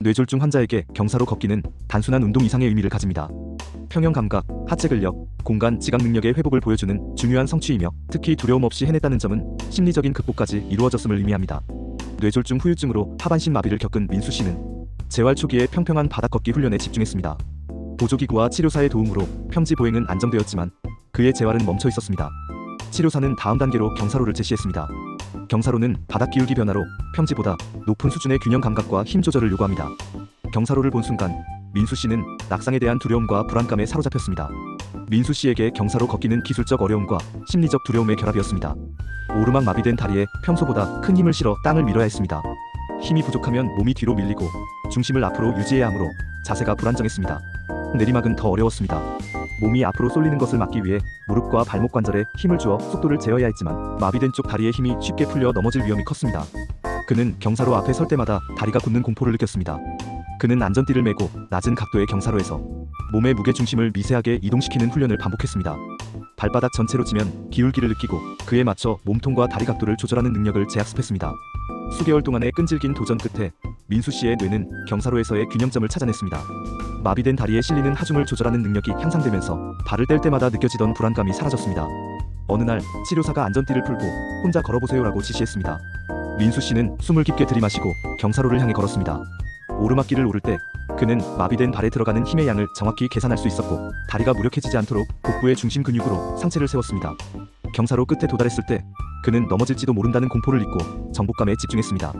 뇌졸중 환자에게 경사로 걷기는 단순한 운동 이상의 의미를 가집니다. 평형 감각, 하체 근력, 공간 지각 능력의 회복을 보여주는 중요한 성취이며 특히 두려움 없이 해냈다는 점은 심리적인 극복까지 이루어졌음을 의미합니다. 뇌졸중 후유증으로 하반신 마비를 겪은 민수 씨는 재활 초기에 평평한 바닥 걷기 훈련에 집중했습니다. 보조기구와 치료사의 도움으로 평지 보행은 안정되었지만 그의 재활은 멈춰 있었습니다. 치료사는 다음 단계로 경사로를 제시했습니다. 경사로는 바닥 기울기 변화로 평지보다 높은 수준의 균형 감각과 힘 조절을 요구합니다. 경사로를 본 순간 민수 씨는 낙상에 대한 두려움과 불안감에 사로잡혔습니다. 민수 씨에게 경사로 걷기는 기술적 어려움과 심리적 두려움의 결합이었습니다. 오르막 마비된 다리에 평소보다 큰 힘을 실어 땅을 밀어야 했습니다. 힘이 부족하면 몸이 뒤로 밀리고 중심을 앞으로 유지해야 하므로 자세가 불안정했습니다. 내리막은 더 어려웠습니다. 몸이 앞으로 쏠리는 것을 막기 위해 무릎과 발목 관절에 힘을 주어 속도를 제어해야 했지만 마비된 쪽 다리의 힘이 쉽게 풀려 넘어질 위험이 컸습니다. 그는 경사로 앞에 설 때마다 다리가 굳는 공포를 느꼈습니다. 그는 안전띠를 메고 낮은 각도의 경사로에서 몸의 무게 중심을 미세하게 이동시키는 훈련을 반복했습니다. 발바닥 전체로 지면 기울기를 느끼고 그에 맞춰 몸통과 다리 각도를 조절하는 능력을 재학습했습니다. 수개월 동안의 끈질긴 도전 끝에 민수 씨의 뇌는 경사로에서의 균형점을 찾아냈습니다. 마비된 다리에 실리는 하중을 조절하는 능력이 향상되면서 발을 뗄 때마다 느껴지던 불안감이 사라졌습니다. 어느 날 치료사가 안전띠를 풀고 혼자 걸어보세요라고 지시했습니다. 민수 씨는 숨을 깊게 들이마시고 경사로를 향해 걸었습니다. 오르막길을 오를 때 그는 마비된 발에 들어가는 힘의 양을 정확히 계산할 수 있었고 다리가 무력해지지 않도록 복부의 중심 근육으로 상체를 세웠습니다. 경사로 끝에 도달했을 때 그는 넘어질지도 모른다는 공포를 잊고 정복감에 집중했습니다.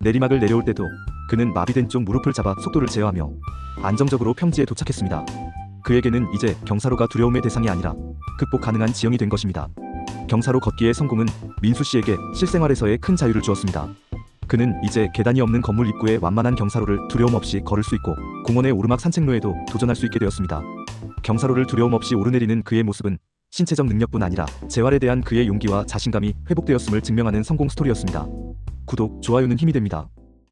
내리막을 내려올 때도 그는 마비된 쪽 무릎을 잡아 속도를 제어하며 안정적으로 평지에 도착했습니다. 그에게는 이제 경사로가 두려움의 대상이 아니라 극복 가능한 지형이 된 것입니다. 경사로 걷기의 성공은 민수 씨에게 실생활에서의 큰 자유를 주었습니다. 그는 이제 계단이 없는 건물 입구에 완만한 경사로를 두려움 없이 걸을 수 있고 공원의 오르막 산책로에도 도전할 수 있게 되었습니다. 경사로를 두려움 없이 오르내리는 그의 모습은 신체적 능력뿐 아니라 재활에 대한 그의 용기와 자신감이 회복되었음을 증명하는 성공 스토리였습니다. 구독, 좋아요는 힘이 됩니다.